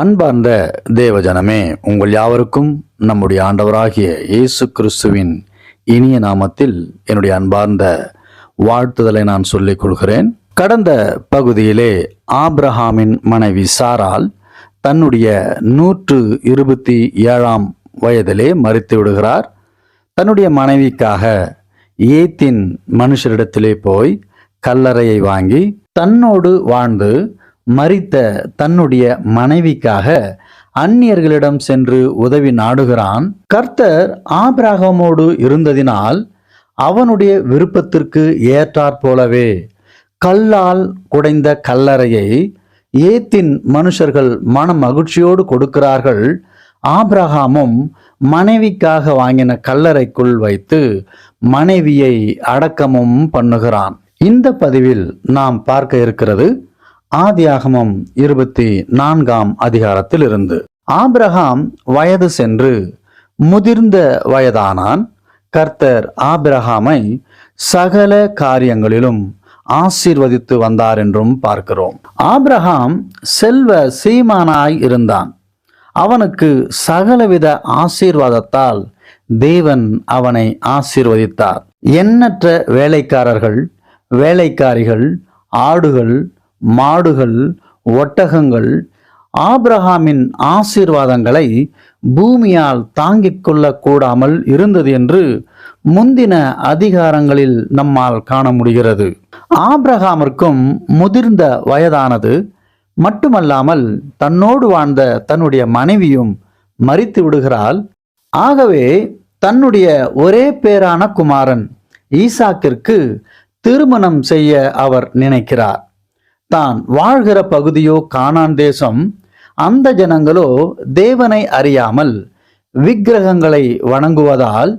அன்பார்ந்த தேவஜனமே உங்கள் யாவருக்கும் நம்முடைய ஆண்டவராகிய இயேசு கிறிஸ்துவின் இனிய நாமத்தில் என்னுடைய அன்பார்ந்த வாழ்த்துதலை நான் சொல்லிக் கொள்கிறேன். கடந்த பகுதியிலே ஆப்ரஹாமின் மனைவி சாரால் தன்னுடைய நூற்று இருபத்தி ஏழாம் வயதிலே மறித்து விடுகிறார். தன்னுடைய மனைவிக்காக ஏத்தின் மனுஷரிடத்திலே போய் கல்லறையை வாங்கி தன்னோடு வாழ்ந்து மறித்த தன்னுடைய மனைவிக்காக அந்நியர்களிடம் சென்று உதவி நாடுகிறான். கர்த்தர் ஆபிரகாமோடு இருந்ததினால் அவனுடைய விருப்பத்திற்கு ஏற்றாற் போலவே கல்லால் குடைந்த கல்லறையை ஏத்தின் மனுஷர்கள் மன மகிழ்ச்சியோடு கொடுக்கிறார்கள். ஆபிரகாமும் மனைவிக்காக வாங்கின கல்லறைக்குள் வைத்து மனைவியை அடக்கமும் பண்ணுகிறான். இந்த பதிவில் நாம் பார்க்க இருக்கிறது ஆதியாகமம் இருபத்தி நான்காம் அதிகாரத்தில் இருந்து ஆபிரகாம் வயது சென்று முதிர்ந்த வயதானான். கர்த்தர் ஆபிரகாமை சகல காரியங்களிலும் ஆசீர்வதித்து வந்தார் என்றும் பார்க்கிறோம். ஆபிரகாம் செல்வ சீமானாய் இருந்தான். அவனுக்கு சகலவித ஆசீர்வாதத்தால் தேவன் அவனை ஆசீர்வதித்தார். எண்ணற்ற வேலைக்காரர்கள் வேலைக்காரிகள் ஆடுகள் மாடுகள் ஒட்டகங்கள் ஆப்ரஹாமின் ஆசீர்வாதங்களை பூமியால் தாங்கிக் கொள்ளக்கூடாமல் இருந்தது என்று முந்தின அதிகாரங்களில் நம்மால் காண முடிகிறது. ஆப்ரஹாமிற்கும் முதிர்ந்த வயதானது மட்டுமல்லாமல் தன்னோடு வாழ்ந்த தன்னுடைய மனைவியும் மறித்து விடுகிறாள். ஆகவே தன்னுடைய ஒரே பேரான குமாரன் ஈசாக்கிற்கு திருமணம் செய்ய அவர் நினைக்கிறார். தான் வாழ்கிற பகுதியோ கானான் தேசம் அந்த ஜனங்களோ தேவனை அறியாமல் விக்கிரகங்களை வணங்குவதால்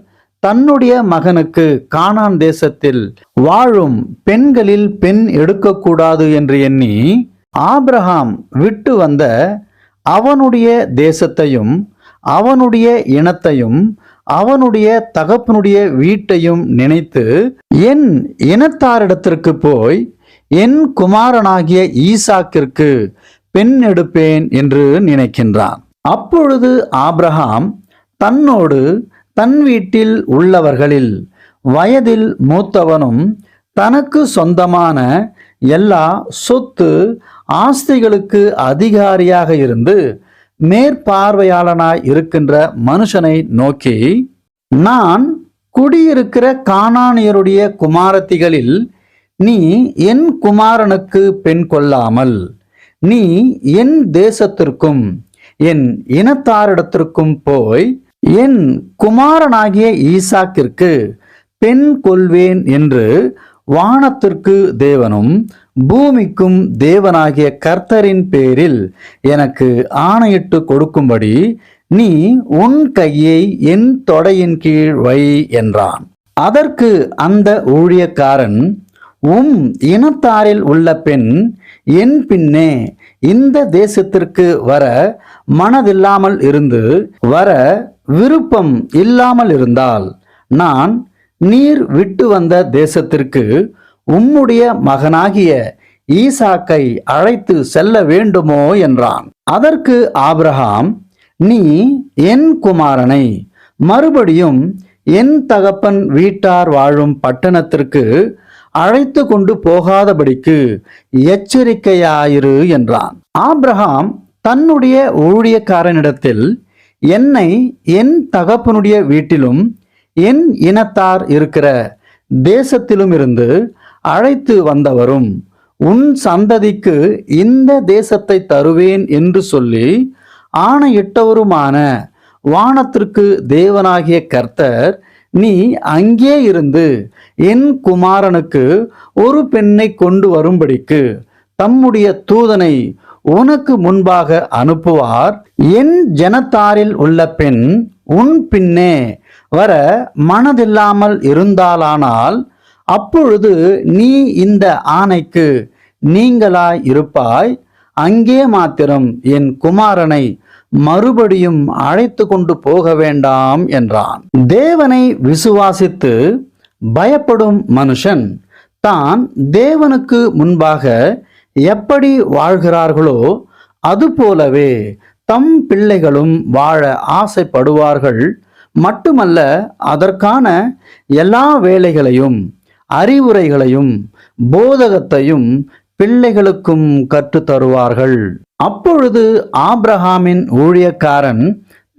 தன்னுடைய மகனுக்கு கானான் தேசத்தில் வாழும் பெண்களில் பெண் எடுக்கக்கூடாது என்று எண்ணி ஆப்ரஹாம் விட்டு வந்த அவனுடைய தேசத்தையும் அவனுடைய இனத்தையும் அவனுடைய தகப்பனுடைய வீட்டையும் நினைத்து என் இனத்தாரிடத்திற்கு போய் என் குமாரனாகிய ஈசாக்கிற்கு பெண் எடுப்பேன் என்று நினைக்கின்றான். அப்பொழுது ஆப்ரஹாம் தன்னோடு தன் வீட்டில் உள்ளவர்களில் வயதில் மூத்தவனும் தனக்கு சொந்தமான எல்லா சொத்து ஆஸ்திகளுக்கு அதிகாரியாக இருந்து மேற்பார்வையாளனாய் இருக்கின்ற மனுஷனை நோக்கி நான் குடியிருக்கிற காணானியருடைய குமாரத்திகளில் நீ என் குமாரனுக்கு பெண் கொள்ளாமல் நீ என் தேசத்திற்கும் என் இனத்தாரிடத்திற்கும் போய் என் குமாரனாகிய ஈசாக்கிற்கு பெண் கொள்வேன் என்று வானத்திற்கு தேவனும் பூமிக்கும் தேவனாகிய கர்த்தரின் பேரில் எனக்கு ஆணையிட்டு கொடுக்கும்படி நீ உன் கையை என் தொடையின் கீழ் வை என்றான். அதற்கு அந்த ஊழியக்காரன் உம் இனத்தாரில் உள்ள பெண் என் பின்னே இந்த தேசத்திற்கு வர மனதில்லாமல் இருந்து வர விருப்பம் இல்லாமல் இருந்தால் நான் நீர் விட்டு வந்த தேசத்திற்கு உம்முடைய மகனாகிய ஈசாக்கை அழைத்து செல்ல வேண்டுமோ என்றான். அதற்கு ஆபிரகாம் நீ என் குமாரனை மறுபடியும் என் தகப்பன் வீட்டார் வாழும் பட்டணத்திற்கு அழைத்து கொண்டு போகாதபடிக்கு எச்சரிக்கையாயிரு என்றான். ஆப்ரஹாம் தன்னுடைய ஊழியக்காரனிடத்தில் என்னை என் தகப்பனுடைய வீட்டிலும் என் இனத்தார் இருக்கிற தேசத்திலும் இருந்து அழைத்து வந்தவரும் உன் சந்ததிக்கு இந்த தேசத்தை தருவேன் என்று சொல்லி ஆணையிட்டவருமான வானத்திற்கு தேவனாகிய கர்த்தர் நீ அங்கே இருந்து என் குமாரனுக்கு ஒரு பெண்ணை கொண்டு வரும்படிக்கு தம்முடைய தூதனை உனக்கு முன்பாக அனுப்புவார். என் ஜனத்தாரில் உள்ள பெண் உன் பின்னே வர மனதில்லாமல் இருந்தாலானால் அப்பொழுது நீ இந்த ஆணைக்கு நீங்களாய் இருப்பாய். அங்கே மாத்திரம் என் குமாரனை மறுபடியும் அழைத்து கொண்டு போக வேண்டாம் என்றான். தேவனை விசுவாசித்து பயப்படும் மனுஷன் தான் தேவனுக்கு முன்பாக எப்படி வாழ்கிறார்களோ அதுபோலவே தம் பிள்ளைகளும் வாழ ஆசைப்படுவார்கள். மட்டுமல்ல அதற்கான எல்லா வேலைகளையும் அறிவுரைகளையும் போதகத்தையும் பிள்ளைகளுக்கும் கற்றுத் தருவார்கள் அப்பொழுது ஆப்ரஹாமின் ஊழியக்காரன்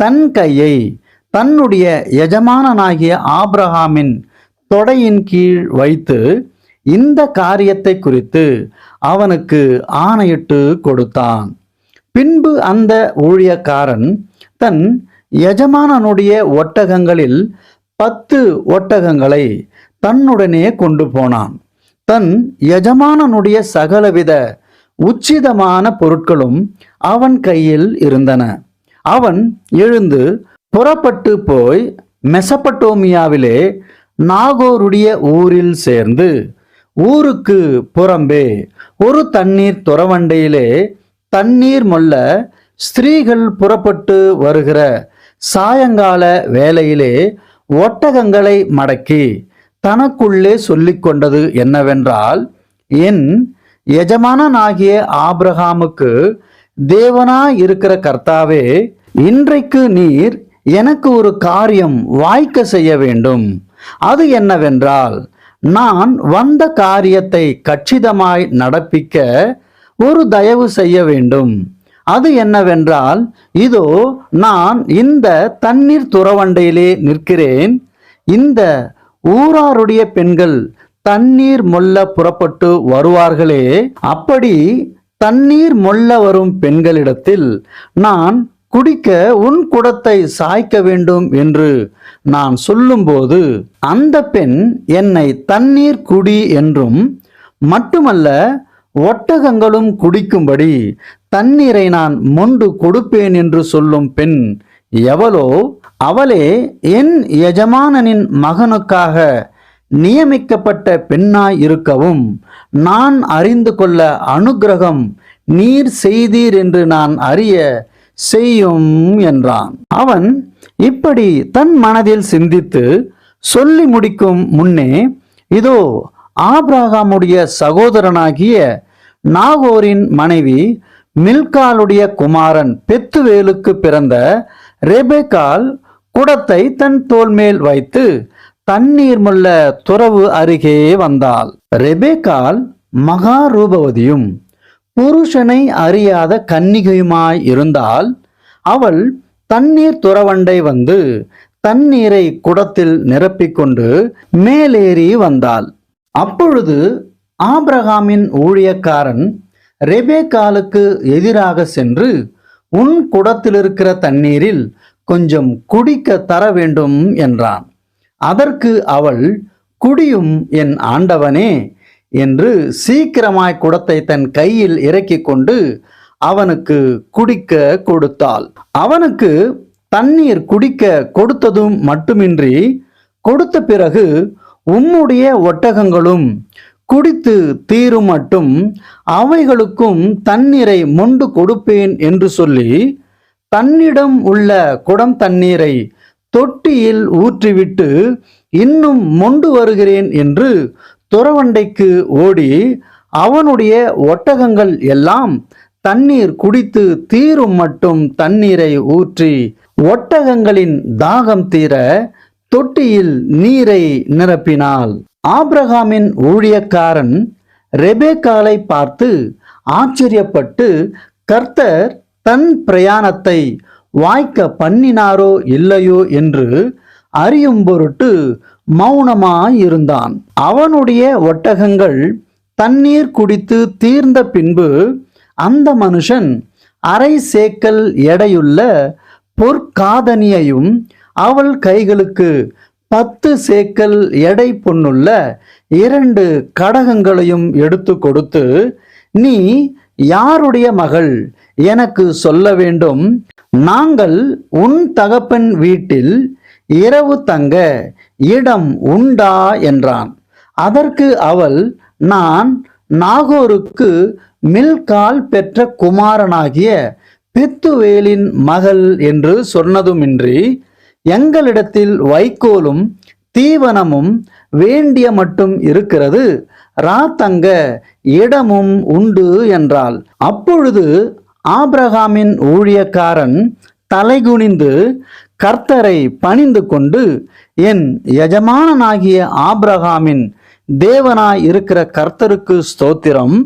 தன் கையை தன்னுடைய எஜமானனாகிய ஆப்ரஹாமின் தொடையின் கீழ் வைத்து இந்த காரியத்தை குறித்து அவனுக்கு ஆணையிட்டு கொடுத்தான். பின்பு அந்த ஊழியக்காரன் தன் எஜமானனுடைய ஒட்டகங்களில் பத்து ஒட்டகங்களை தன்னுடனே கொண்டு போனான். தன் எஜமானனுடைய சகலவித உச்சிதமான பொருட்களும் அவன் கையில் இருந்தன. அவன் எழுந்து புறப்பட்டு போய் மெசப்பட்டோமியாவிலே நாகோருடைய ஊரில் சேர்ந்து ஊருக்கு புறம்பே ஒரு தண்ணீர் துறவண்டையிலே தண்ணீர் மொல்ல ஸ்திரீகள் புறப்பட்டு வருகிற சாயங்கால வேளையிலே ஒட்டகங்களை மடக்கி தனக்குள்ளே சொல்லிக்கொண்டது என்னவென்றால் என் எஜமானனாகிய ஆபிரகாமுக்கு தேவனா இருக்கிற கர்த்தாவே இன்றைக்கு நீர் எனக்கு ஒரு காரியம் வாய்க்க செய்ய வேண்டும். அது என்னவென்றால் நான் வந்த காரியத்தை கச்சிதமாய் நடப்பிக்க ஒரு தயவு செய்ய வேண்டும். அது என்னவென்றால் இதோ நான் இந்த தண்ணீர் துறவண்டையிலே நிற்கிறேன். இந்த ஊராருடைய பெண்கள் தண்ணீர் மொல்ல புறப்பட்டு வருவார்களே அப்படி தண்ணீர் மொல்ல வரும் பெண்களிடத்தில் நான் குடிக்க உன் குடத்தை சாய்க்க வேண்டும் என்று நான் சொல்லும்போது அந்த பெண் என்னை தண்ணீர் குடி என்றும் மட்டுமல்ல ஒட்டகங்களும் குடிக்கும்படி தண்ணீரை நான் மொண்டு கொடுப்பேன் என்று சொல்லும் பெண் எவளோ அவளே என் எஜமானனின் மகனுக்காக நியமிக்கப்பட்ட பெண்ணாய் இருக்கவும் நான் அறிந்து கொள்ள அனுக்கிரகம் நீர் செய்தீர் என்று நான் அறிய செய்யும் என்றான். அவன் இப்படி தன் மனதில் சிந்தித்து சொல்லி முடிக்கும் முன்னே இதோ ஆபிரகாமுடைய சகோதரனாகிய நாகோரின் மனைவி மில்காலுடைய குமாரன் பெத்துவேலுக்கு பிறந்த ரெபேக்கால் குடத்தை தன் தோல்மேல் வைத்து தண்ணீர் முள்ள துறவு அருகே வந்தாள். ரெபேக்கால் மகா ரூபவதியும் புருஷனை அறியாத கன்னிகையுமாய் இருந்தால் அவள் தண்ணீர் துறவண்டை வந்து தண்ணீரை குடத்தில் நிரப்பிக்கொண்டு மேலேறி வந்தாள். அப்பொழுது ஆப்ரஹாமின் ஊழியக்காரன் ரெபேக்காலுக்கு எதிராக சென்று உன் குடத்தில் இருக்கிற தண்ணீரில் கொஞ்சம் குடிக்க தர வேண்டும் என்றான். அதற்கு அவள் குடியும் என் ஆண்டவனே என்று சீக்கிரமாய் குடத்தை தன் கையில் இறக்கி கொண்டு அவனுக்கு குடிக்க கொடுத்தாள். அவனுக்கு தண்ணீர் குடிக்க கொடுத்ததும் மட்டுமின்றி கொடுத்த பிறகு உம்முடைய ஒட்டகங்களும் குடித்து தீரும் மட்டும் அவைகளுக்கும் தண்ணீரை மொண்டு கொடுப்பேன் என்று சொல்லி தன்னிடம் உள்ள குடம் தண்ணீரை தொட்டியில் ஊற்றிவிட்டு இன்னும் மொண்டு வருகிறேன் என்று துறவண்டைக்கு ஓடி அவனுடைய ஒட்டகங்கள் எல்லாம் தண்ணீர் குடித்து தீரும் மட்டும் தண்ணீரை ஊற்றி ஒட்டகங்களின் தாகம் தீர தொட்டியில் நீரை நிரப்பினாள். ஆப்ரஹாமின் ஊழியக்காரன் ரெபேக்காலை பார்த்து ஆச்சரியப்பட்டு கர்த்தர் தன் பிரயாணத்தை வாய்க்க பண்ணினாரோ இல்லையோ என்று அறியும் பொருட்டு மௌனமாயிருந்தான். அவனுடைய ஒட்டகங்கள் தண்ணீர் குடித்து தீர்ந்த பின்பு அந்த மனுஷன் அரை சேக்கல் எடையுள்ள பொற்காதனியையும் அவள் கைகளுக்கு பத்து சேக்கல் எடை பொண்ணுள்ள இரண்டு கடகங்களையும் எடுத்து கொடுத்து நீ யாருடைய மகள்? எனக்கு சொல்ல வேண்டும். நாங்கள் உன் தகப்பன் வீட்டில் இரவு தங்க இடம் உண்டா என்றான். அதற்கு அவள் நான் நாகோருக்கு மில்கால் பெற்ற குமாரனாகிய பித்துவேலின் மகள் என்று சொன்னதுமின்றி எங்களிடத்தில் வைக்கோலும் தீவனமும் வேண்டிய மட்டும் இருக்கிறது. ராத்தங்க இடமும் உண்டு என்றாள். அப்பொழுது ஆபிரகாமின் ஊழியக்காரன் தலைகுனிந்து கர்த்தரை பணிந்து கொண்டு என் எஜமானனாகிய ஆபிரகாமின் தேவனாய் இருக்கிற கர்த்தருக்கு ஸ்தோத்திரம்.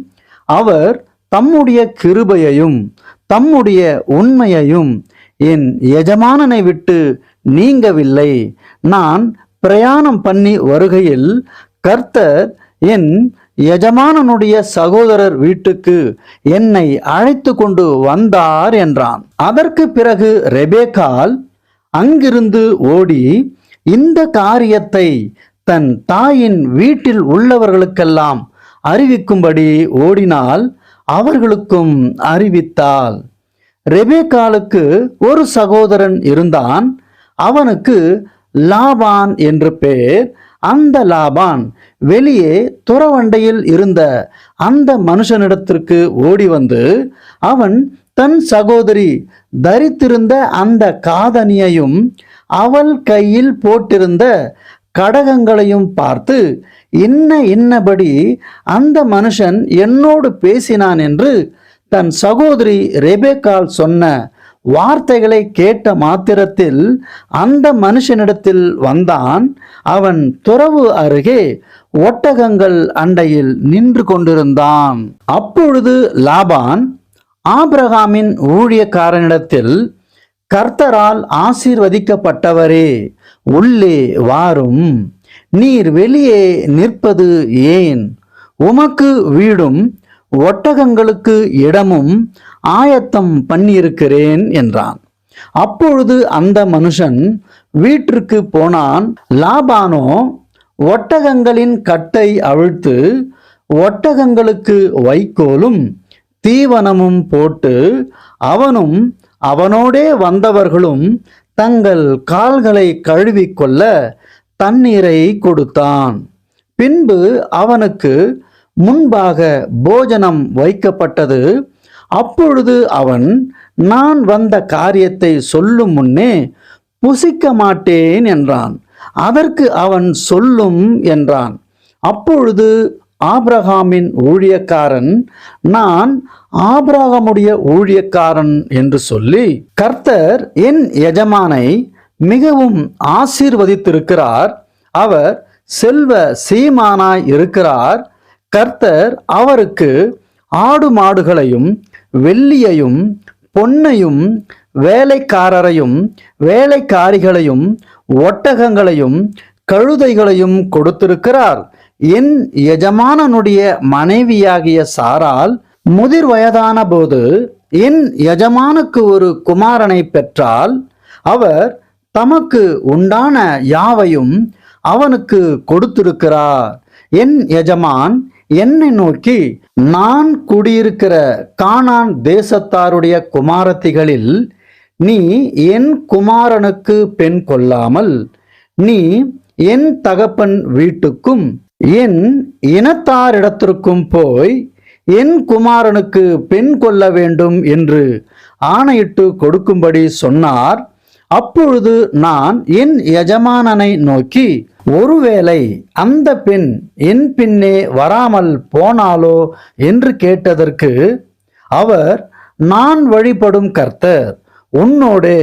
அவர் தம்முடைய கிருபையையும் தம்முடைய உண்மையையும் என் எஜமானனை விட்டு நீங்கவில்லை. நான் பிரயாணம் பண்ணி வருகையில் கர்த்தர் என் எஜமானனுடைய சகோதரர் வீட்டுக்கு என்னை அழைத்து கொண்டு வந்தார் என்றான். அதற்கு பிறகு ரெபேக்கால் அங்கிருந்து ஓடி இந்த காரியத்தை தன் தாயின் வீட்டில் உள்ளவர்களுக்கெல்லாம் அறிவிக்கும்படி ஓடினால் அவர்களுக்கும் அறிவித்தாள். ரெபேக்காலுக்கு ஒரு சகோதரன் இருந்தான் அவனுக்கு லாபான் என்று பேர் அந்த லாபான் வெளியே துறவண்டையில் இருந்த அந்த மனுஷனிடத்திற்கு ஓடி வந்து அவன் தன் சகோதரி தரித்திருந்த அந்த காதணியையும் அவள் கையில் போட்டிருந்த கடகங்களையும் பார்த்து என்ன இன்னபடி அந்த மனுஷன் என்னோடு பேசினான் என்று தன் சகோதரி ரெபேக்கால் சொன்ன வார்த்தைகளை கேட்ட மாத்திரத்தில் அந்த மனுஷனிடத்தில் வந்தான். அவன் துறவு அருகே ஒட்டகங்கள் அண்டையில் நின்று கொண்டிருந்தான். அப்பொழுது லாபான் ஆபிரகாமின் ஊழியக்காரனிடத்தில் கர்த்தரால் ஆசீர்வதிக்கப்பட்டவரே உள்ளே வாரும். நீர் வெளியே நிற்பது ஏன்? உமக்கு வீடும் ஒட்டகங்களுக்கு இடமும் ஆயத்தம் பண்ணியிருக்கிறேன் என்றான். அப்பொழுது அந்த மனுஷன் வீட்டிற்கு போனான். லாபானோ ஒட்டகங்களின் கட்டை அவிழ்த்து ஒட்டகங்களுக்கு வைக்கோலும் தீவனமும் போட்டு அவனும் அவனோடே வந்தவர்களும் தங்கள் கால்களை கழுவிக்கொள்ள தண்ணீரை கொடுத்தான். பின்பு அவனுக்கு முன்பாக போஜனம் வைக்கப்பட்டது. அப்பொழுது அவன் நான் வந்த காரியத்தை சொல்லும் முன்னே புசிக்க மாட்டேன் என்றான். அதற்கு அவன் சொல்லும் என்றான். அப்பொழுது ஆபிரகாமின் ஊழியக்காரன் நான் ஆபிரகாமுடைய ஊழியக்காரன் என்று சொல்லி கர்த்தர் என் எஜமானை மிகவும் ஆசீர்வதித்திருக்கிறார். அவர் செல்வ சீமானாய் இருக்கிறார். கர்த்தர் அவருக்கு ஆடு மாடுகளையும் வெள்ளியையும் பொன்னையும் வேலைக்காரரையும் வேலைக்காரிகளையும் ஒட்டகங்களையும் கழுதைகளையும் கொடுத்திருக்கிறார். என் எஜமானனுடைய மனைவியாகிய சாரால் முதிர் வயதான போது என் எஜமானுக்கு ஒரு குமாரனை பெற்றால் அவர் தமக்கு உண்டான யாவையும் அவனுக்கு கொடுத்திருக்கிறார். என் எஜமான் என்னை நோக்கி நான் குடியிருக்கிற கானான் தேசத்தாருடைய குமாரத்திகளில் நீ என் குமாரனுக்கு பெண் கொள்ளாமல் நீ என் தகப்பன் வீட்டுக்கும் என் இனத்தாரிடத்திற்கும் போய் என் குமாரனுக்கு பெண் கொள்ள வேண்டும் என்று ஆணையிட்டு கொடுக்கும்படி சொன்னார். அப்பொழுது நான் என் எஜமானனை நோக்கி ஒருவேளை அந்த பெண் என் பின்னே வராமல் போனாலோ என்று கேட்டதற்கு அவர் நான் வழிபடும் கர்த்தர் உன்னோடு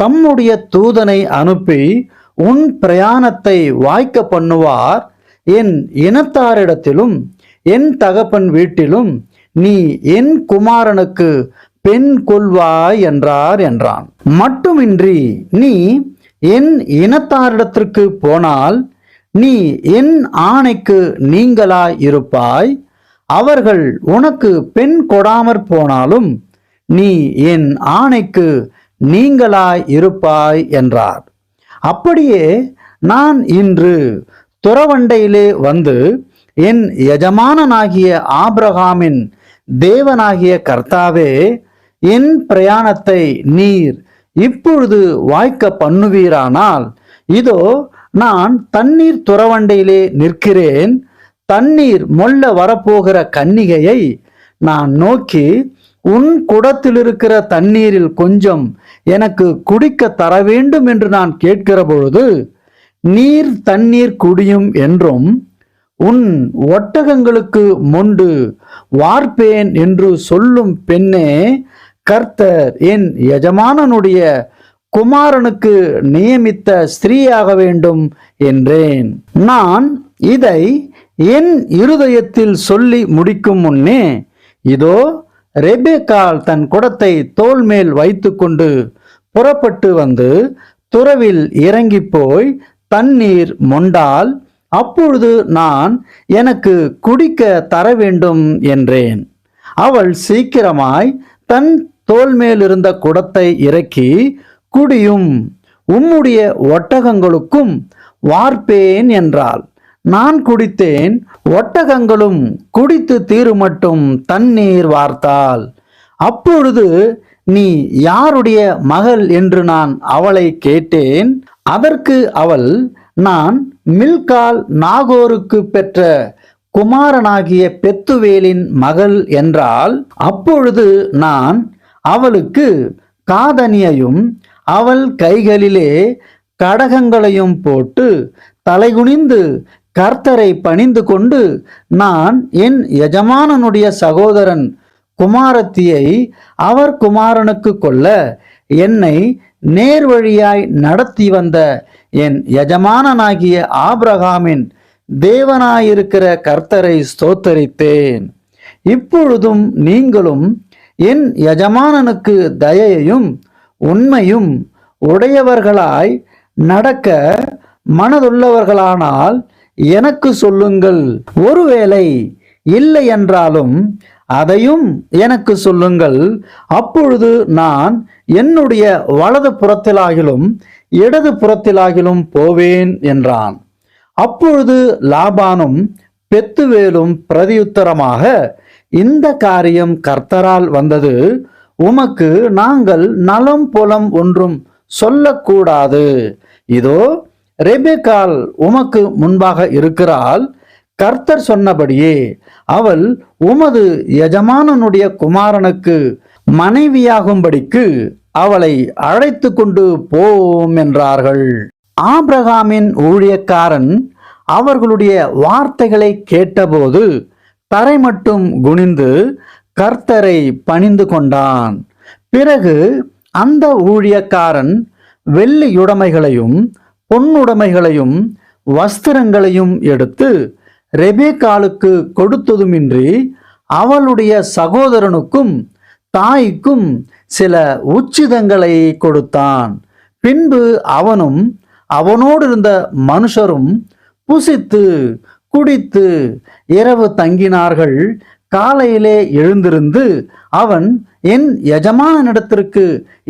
தம்முடைய தூதனை அனுப்பி உன் பிரயாணத்தை வாய்க்க பண்ணுவார். என் இனத்தாரிடத்திலும் என் தகப்பன் வீட்டிலும் நீ என் குமாரனுக்கு பெண் கொள்வாய் என்றார் என்றான். மட்டுமின்றி நீ என் இனத்தாரிடத்திற்கு போனால் நீ என் ஆணைக்கு நீங்களாய் இருப்பாய் அவர்கள் உனக்கு பெண் கொடாமற் போனாலும் நீ என் ஆணைக்கு நீங்களாய் இருப்பாய் என்றார். அப்படியே நான் இன்று துறவண்டையிலே வந்து என் எஜமானனாகிய ஆப்ரஹாமின் தேவனாகிய கர்த்தாவே என் பிரயாணத்தை நீர் இப்பொழுது வாய்க்க பண்ணுவீரானால் இதோ நான் தண்ணீர் துறவண்டையிலே நிற்கிறேன் தண்ணீர் மொல்ல வரப்போகிற கன்னிகையை நான் நோக்கி உன் குடத்தில் இருக்கிற தண்ணீரில் கொஞ்சம் எனக்கு குடிக்க தர வேண்டும் என்று நான் கேட்கிற பொழுது நீர் தண்ணீர் குடியும் என்றும் உன் ஒட்டகங்களுக்கு மொண்டு வார்ப்பேன் என்று சொல்லும் பெண்ணே கர்த்தர் என் எஜமானனுடைய குமாரனுக்கு நியமித்த ஸ்திரீயாக வேண்டும் என்றேன். நான் இதை என் இருதயத்தில் சொல்லி முடிக்கும் முன்னே இதோ ரெபேக்கால் தன் குடத்தை தோல் மேல் வைத்துக்கொண்டு புறப்பட்டு வந்து துறவில் இறங்கி போய் தண்ணீர் மொண்டால் அப்பொழுது நான் எனக்கு குடிக்க தர வேண்டும் என்றேன். அவள் சீக்கிரமாய் தன் தோல்மேல் இருந்த குடத்தை இறக்கி குடியும் உம்முடைய ஒட்டகங்களுக்கும் வார்ப்பேன் என்றாள். நான் குடித்தேன் ஒட்டகங்களும் குடித்து தீருமட்டும் தண்ணீர் வார்த்தாள். அப்பொழுது நீ யாருடைய மகள் என்று நான் அவளை கேட்டேன் அதற்கு அவள் நான் மில்கால் நாகோருக்கு பெற்ற குமாரனாகிய பெத்துவேலின் மகள் என்றால் அப்பொழுது நான் அவளுக்கு காதனியையும் அவள் கைகளிலே கடகங்களையும் போட்டு தலைகுனிந்து கர்த்தரை பணிந்து கொண்டு நான் என் எஜமானனுடைய சகோதரன் குமாரத்தியை அவர் குமாரனுக்கு கொள்ள என்னை நேர்வழியாய் நடத்தி வந்த என் எஜமானனாகிய ஆப்ரஹாமின் தேவனாயிருக்கிற கர்த்தரை ஸ்தோத்தரித்தேன். இப்பொழுதும் நீங்களும் என் எஜமானனுக்கு தயையும் உண்மையும் உடையவர்களாய் நடக்க மனதுள்ளவர்களானால் எனக்கு சொல்லுங்கள். ஒருவேளை இல்லை என்றாலும் அதையும் எனக்கு சொல்லுங்கள். அப்பொழுது நான் என்னுடைய வலது புறத்திலாகிலும் இடது புறத்திலாகிலும் போவேன் என்றான். அப்பொழுது லாபானும் பெத்துவேலும் பிரதியுத்தரமாக இந்த காரியம் கர்த்தரால் வந்தது. உமக்கு நாங்கள் நலம் புலம் ஒன்றும் சொல்லக்கூடாது. இதோ ரெபேக்கால் உமக்கு முன்பாக இருக்கிறாள். கர்த்தர் சொன்னபடியே அவள் உமது எஜமானனுடைய குமாரனுக்கு மனைவியாகும்படிக்கு அவளை அழைத்து கொண்டு போவோம் என்றார்கள் ஆப்ரகாமின் ஊழியக்காரன் அவர்களுடைய வார்த்தைகளை கேட்டபோது தரை மட்டும் குனிந்து கர்த்தரை பணிந்து கொண்டான். பிறகு அந்த ஊழியக்காரன் வெள்ளியுடைமைகளையும் பொன்னுடைமைகளையும் வஸ்திரங்களையும் எடுத்து ரெபேக்காலுக்கு கொடுத்ததுமின்றி அவளுடைய சகோதரனுக்கும் தாய்க்கும் சில உச்சிதங்களை கொடுத்தான். பின்பு அவனும் அவனோடு இருந்த மனுஷரும் புசித்து குடித்து இரவு தங்கினார்கள். காலையிலே எழுந்திருந்து அவன் என் எஜமானனிடத்திற்கு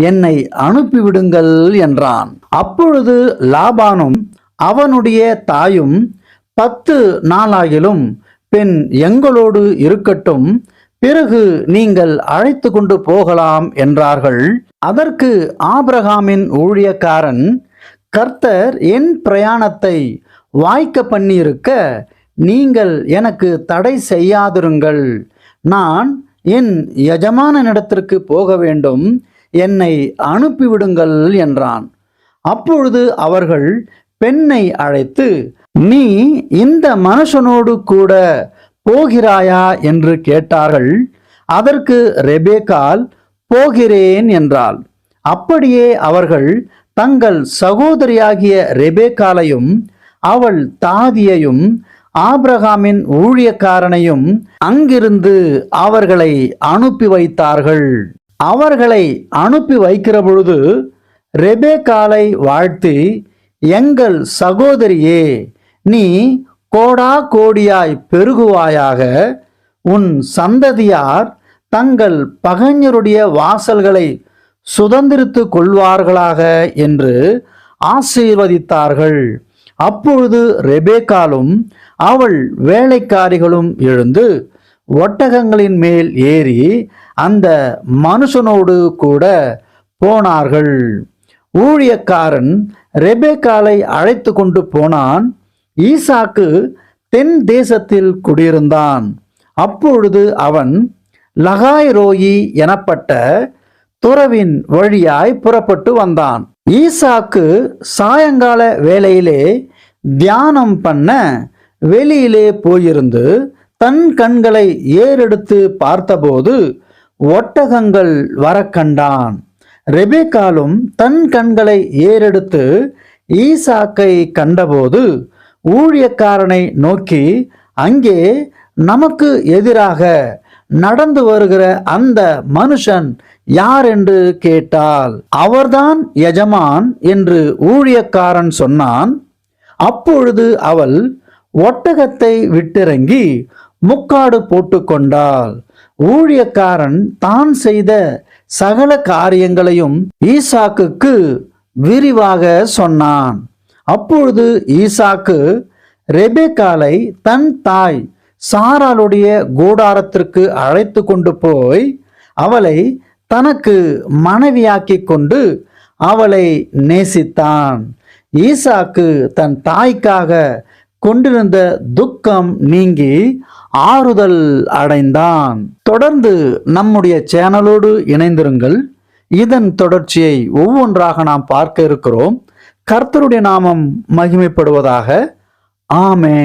என்னை அனுப்பிவிடுங்கள் என்றான். அப்பொழுது லாபானும் அவனுடைய தாயும் பத்து நாளாகிலும் பெண் எங்களோடு இருக்கட்டும். பிறகு நீங்கள் அழைத்து கொண்டு போகலாம் என்றார்கள். அதற்கு ஆபிரகாமின் ஊழியக்காரன் கர்த்தர் என் பிரயாணத்தை வாய்க்க பண்ணியிருக்க நீங்கள் எனக்கு தடை செய்யாதிருங்கள். நான் என் எஜமானனிடத்திற்கு போக வேண்டும் என்னை அனுப்பிவிடுங்கள் என்றான். அப்பொழுது அவர்கள் பெண்ணை அழைத்து நீ இந்த மனுஷனோடு கூட போகிறாயா? என்று கேட்டார்கள். அதற்கு ரெபேக்கால் போகிறேன் என்றாள். அப்படியே அவர்கள் தங்கள் சகோதரியாகிய ரெபேக்காலையும் அவள் தாதியையும் ஆபிரகாமின் ஊழியக்காரனையும் அங்கிருந்து அவர்களை அனுப்பி வைத்தார்கள். அவர்களை அனுப்பி வைக்கிற பொழுது ரெபேக்காலை வாழ்த்தி எங்கள் சகோதரியே நீ கோடா கோடியாய் பெருகுவாயாக. உன் சந்ததியார் தங்கள் பகைஞருடைய வாசல்களை சுதந்திரித்து கொள்வார்களாக என்று ஆசீர்வதித்தார்கள். அப்பொழுது ரெபேக்காலும் அவள் வேலைக்காரிகளும் எழுந்து ஒட்டகங்களின் மேல் ஏறி அந்த மனுஷனோடு கூட போனார்கள். ஊழியக்காரன் ரெபேக்காலை அழைத்து கொண்டு போனான். ஈசாக்கு தென் தேசத்தில் குடியிருந்தான். அப்பொழுது அவன் லகாய் ரோயி எனப்பட்ட துறவின் வழியாய் புறப்பட்டு வந்தான். ஈசாக்கு சாயங்கால வேளையிலே தியானம் பண்ண வெளியிலே போயிருந்து தன் கண்களை ஏறெடுத்து பார்த்தபோது ஒட்டகங்கள் வர கண்டான். ரெபேக்காலும் தன் கண்களை ஏறெடுத்து ஈசாக்கை கண்டபோது ஊழியக்காரனை நோக்கி அங்கே நமக்கு எதிராக நடந்து வருகிற அந்த மனுஷன் யார் என்று கேட்டால்? அவர்தான் எஜமான் என்று ஊழியக்காரன் சொன்னான். அப்பொழுது அவள் ஒட்டகத்தை விட்டிறங்கி முக்காடு போட்டுக்கொண்டாள். ஊழியக்காரன் தான் செய்த சகல காரியங்களையும் ஈசாக்குக்கு விரிவாக சொன்னான். அப்பொழுது ஈசாக்கு ரெபேக்காலை தன் தாய் சாராளுடைய கூடாரத்திற்கு அழைத்து கொண்டு போய் அவளை தனக்கு மனைவியாக்கி கொண்டு அவளை நேசித்தான். ஈசாக்கு தன் தாய்க்காக கொண்டிருந்த துக்கம் நீங்கி ஆறுதல் அடைந்தான். தொடர்ந்து நம்முடைய சேனலோடு இணைந்திருங்கள். இதன் தொடர்ச்சியை ஒவ்வொன்றாக நாம் பார்க்க இருக்கிறோம். கர்த்தருடைய நாமம் மகிமைப்படுவதாக. ஆமே